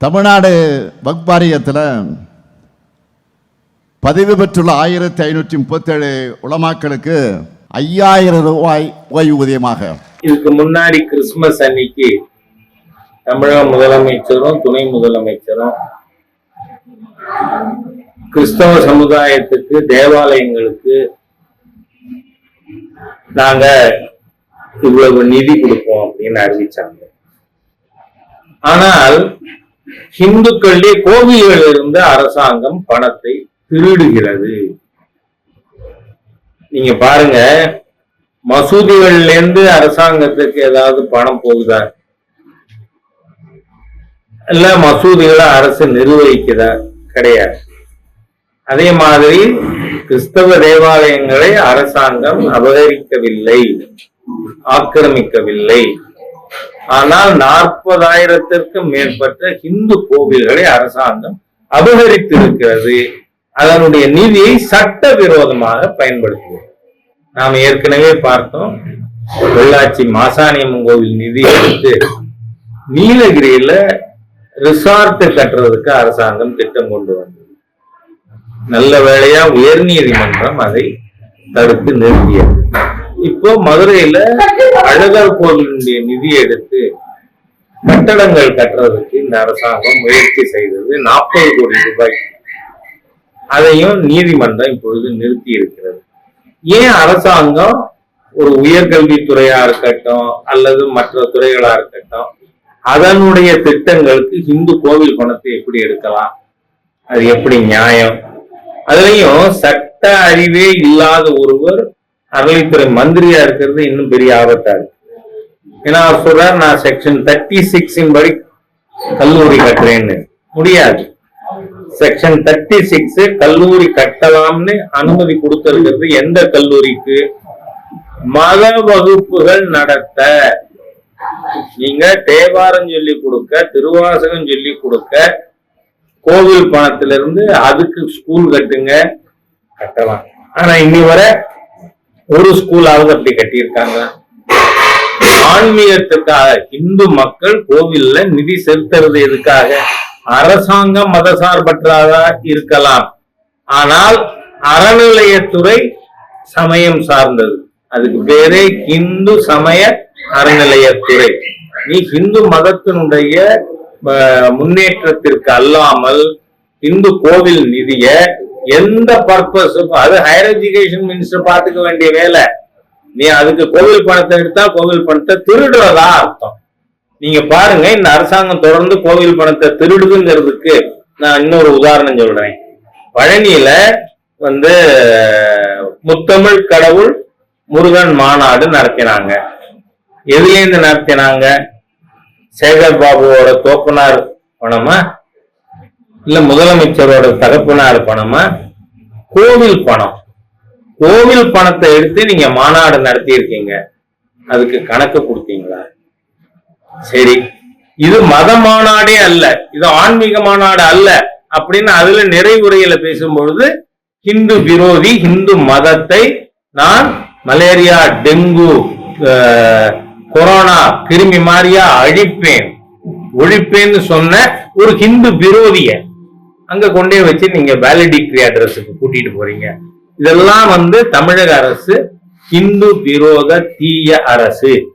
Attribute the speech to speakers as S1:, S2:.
S1: தமிழ்நாடு வக்பாரியத்தில் பதிவு பெற்றுள்ள ஆயிரத்தி ஐநூற்றி முப்பத்தேழு உலமாக்களுக்கு ஐயாயிரம் ரூபாய் ஓய்வூதியமாக
S2: இதுக்கு முன்னாடி கிறிஸ்துமஸ் அன்னைக்கு தமிழக முதலமைச்சரும் துணை முதலமைச்சரும் கிறிஸ்தவ சமுதாயத்துக்கு தேவாலயங்களுக்கு நாங்க இவ்வளவு நிதி கொடுப்போம் அப்படின்னு அறிவிச்சாங்க. ஆனால் இந்துக்களிலே கோவில்கள் இருந்த அரசாங்கம் பணத்தை திருடுகிறது. நீங்க பாருங்க மசூதிகள்ல இருந்து அரசாங்கத்துக்கு ஏதாவது பணம் போகுதா? இல்ல மசூதிகளை அரசு நிர்வகிக்குதா கிடையாது. அதே மாதிரி கிறிஸ்தவ தேவாலயங்களை அரசாங்கம் அபகரிக்கவில்லை ஆக்கிரமிக்கவில்லை. ஆனால் நாற்பதாயிரத்திற்கும் மேற்பட்ட இந்து கோவில்களை அரசாங்கம் அபகரித்திருக்கிறது. அதனுடைய நிதியை சட்ட விரோதமாக பயன்படுத்துகிறது. நாம் ஏற்கனவே பார்த்தோம் பொள்ளாச்சி மாசாணியம்மன் கோவில் நிதி எடுத்து நீலகிரியில ரிசார்ட் கட்டுறதுக்கு அரசாங்கம் திட்டம் கொண்டு வந்தது. நல்ல வேளையா உயர் நீதிமன்றம் அதை தடுத்து நிறுத்தியது. இப்போ மதுரையில அழகர் கோவிலுடைய நிதி எடுத்து கட்டடங்கள் கட்டுறதுக்கு இந்த அரசாங்கம் முயற்சி செய்தது நாற்பது கோடி ரூபாய். அதையும் நீதிமன்றம் இப்பொழுது நிறுத்தி இருக்கிறது. ஏன் அரசாங்கம் ஒரு உயர்கல்வித்துறையா இருக்கட்டும் அல்லது மற்ற துறைகளா இருக்கட்டும் அதனுடைய திட்டங்களுக்கு இந்து கோவில் பணத்தை எப்படி எடுக்கலாம்? அது எப்படி நியாயம்? அதுலயும் சட்ட அறிவே இல்லாத ஒருவர் அறநிலைத்துறை மந்திரியா இருக்கிறது இன்னும் பெரிய ஆபத்தா இருக்கு. ஏன்னா அவர் சொல்றார் நான் செக்ஷன் தேர்ட்டி சிக்ஸின் படி கல்லூரி கட்டுறேன்னு. முடியாது. செக்ஷன் தேர்ட்டி சிக்ஸ் கல்லூரி கட்டலாம்னு அனுமதி கொடுத்திருக்கிறது எந்த கல்லூரிக்கு? மத வகுப்புகள் நடத்த. நீங்க தேவாரம் சொல்லி கொடுக்க திருவாசகம் சொல்லி கொடுக்க கோவில் பணத்திலிருந்து அதுக்கு ஸ்கூல் கட்டுங்க கட்டலாம். ஆனா இன்னி வரை ஒரு ஸ்கூலாவது அப்படி கட்டியிருக்காங்க. ஆன்மீகத்துக்காக இந்து மக்கள் கோவில்ல நிதி செலுத்துறது எதுக்காக? அரசாங்கம் மதசார்பற்றதா இருக்கலாம். ஆனால் அறநிலையத்துறை சமயம் சார்ந்தது. அதுக்கு பேரே இந்து சமய அறநிலையத்துறை. நீ இந்து மதத்தினுடைய முன்னேற்றத்திற்கு அல்லாமல் இந்து கோவில் நிதிய எந்த பர்பஸுக்கும் அது ஹையர் எஜுகேஷன் மினிஸ்டர் பாத்துக்க வேண்டிய வேலை. நீ அதுக்கு கோவில் பணத்தை எடுத்தா கோவில் பணத்தை திருடுறதா அர்த்தம். நீங்க பாருங்க இந்த அரசாங்கம் தொடர்ந்து கோவில் பணத்தை திருடுதுங்கிறதுக்கு நான் இன்னொரு உதாரணம் சொல்றேன். பழனியில வந்து முத்தமிழ் கடவுள் முருகன் மாநாடு நடத்தினாங்க. எதுலேருந்து நடத்தினாங்க? சேகர் பாபுவோட தோப்பனார் பணமா? இல்ல முதலமைச்சரோட தகப்பனார் பணமா கோவில் பணம். கோவில் பணத்தை எடுத்து நீங்க மாநாடு நடத்தி இருக்கீங்க அதுக்கு கணக்கு கொடுத்தீங்களா? சரி. இது மத மாநாடே அல்ல. இது ஆன்மீக மாநாடு அல்ல அப்படின்னு அதுல நிறைவுரையில பேசும்பொழுது ஹிந்து விரோதி ஹிந்து மதத்தை நான் மலேரியா டெங்கு கொரோனா கிருமி மாதிரியா அழிப்பேன். ஒழிப்பேன்னு சொன்ன ஒரு ஹிந்து விரோதிய அங்க கொண்டே வச்சு நீங்க வேலிடிக்ரி அட்ரஸுக்கு கூட்டிட்டு போறீங்க. இதெல்லாம் வந்து தமிழக அரசு ஹிந்து விரோத தீய அரசு.